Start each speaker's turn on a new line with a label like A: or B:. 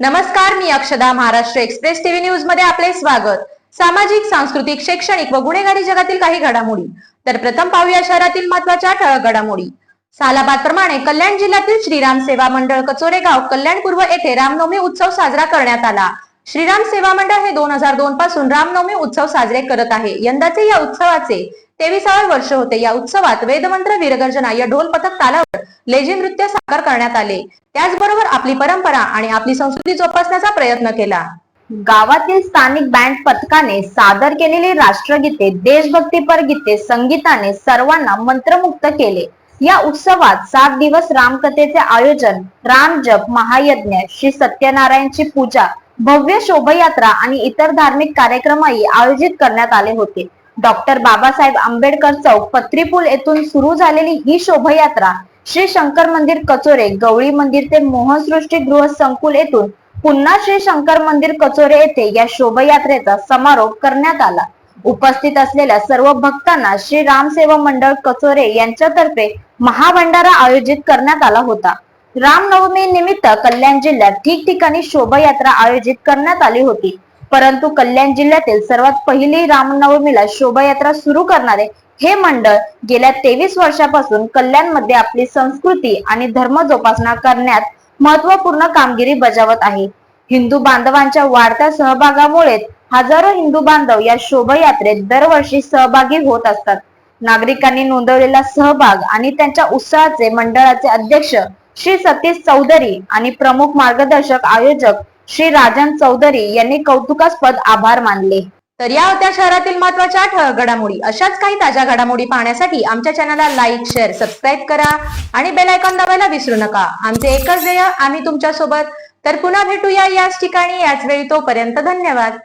A: नमस्कार मी अक्षदा Maharashtra express TV न्यूजमध्ये आपले स्वागत. सामाजिक सांस्कृतिक शैक्षणिक व गुन्हेगारी जगातील काही घडामोडी. तर प्रथम पाहूया शहरातील महत्त्वाच्या ठळक घडामोडी. सालाबाद प्रमाणे कल्याण जिल्ह्यातील श्रीराम सेवा मंडळ कचोरे गाव कल्याण पूर्व येथे रामनवमी उत्सव साजरा करण्यात आला. श्रीराम सेवा मंडळ हे दोन हजार दोन पासून रामनवमी उत्सव साजरे करत आहे. यंदाचे या उत्सवाचे तेविसावे वर्ष होते. या उत्सवात वेदमंत्र वीरगर्जना या ढोल पथक तालावर लेझी नृत्य साकार करण्यात आले. त्याचबरोबर आपली परंपरा आणि आपली संस्कृती जोपासण्याचा प्रयत्न केला.
B: गावातील स्थानिक बँड पथकाने सादर केलेली राष्ट्रगीते देशभक्तीपर गीते संगीताने सर्वांना मंत्रमुक्त केले. या उत्सवात सात दिवस रामकथेचे आयोजन राम जप महायज्ञ श्री सत्यनारायणची पूजा भव्य शोभायात्रा आणि इतर धार्मिक कार्यक्रमही आयोजित करण्यात आले होते. डॉक्टर बाबासाहेब आंबेडकर चौक पत्रीपूल येथून सुरू झालेली ही शोभायात्रा श्री शंकर मंदिर कचोरे गवळी मंदिर ते मोहनसृष्टी गृह संकुल येथून पुन्हा श्री शंकर मंदिर कचोरे येथे या शोभायात्रेचा समारोप करण्यात आला. उपस्थित असलेल्या सर्व भक्तांना श्री रामसेवा मंडळ कचोरे यांच्यातर्फे महाभंडारा आयोजित करण्यात आला होता. रामनवमी निमित्त कल्याण जिल्ह्यात ठिकठिकाणी शोभायात्रा आयोजित करण्यात आली होती. परंतु कल्याण जिल्ह्यातील सर्वात पहिली रामनवमीला शोभायात्रा सुरू करणारे हे मंडळ गेल्या तेवीस वर्षापासून कल्याणमध्ये आपली संस्कृती आणि धर्म जोपासना करण्यात महत्त्वपूर्ण कामगिरी बजावत आहे. हिंदू बांधवांच्या वाढत्या सहभागामुळे हजारो हिंदू बांधव या शोभायात्रेत दरवर्षी सहभागी होत असतात. नागरिकांनी नोंदवलेला सहभाग आणि त्यांच्या उत्साहाचे मंडळाचे अध्यक्ष श्री सतीश चौधरी आणि प्रमुख मार्गदर्शक आयोजक श्री राजन चौधरी यांनी कौतुकास्पद आभार मानले.
A: तर या होत्या शहरातील महत्त्वाच्या ठळक घडामोडी. अशाच काही ताज्या घडामोडी पाहण्यासाठी आमच्या चॅनलला लाईक शेअर सबस्क्राईब करा आणि बेल आयकॉन दाबायला विसरू नका. आमचे एकच ध्येय आम्ही तुमच्यासोबत तर पुन्हा भेटूया याच ठिकाणी याच वेळी तोपर्यंत धन्यवाद.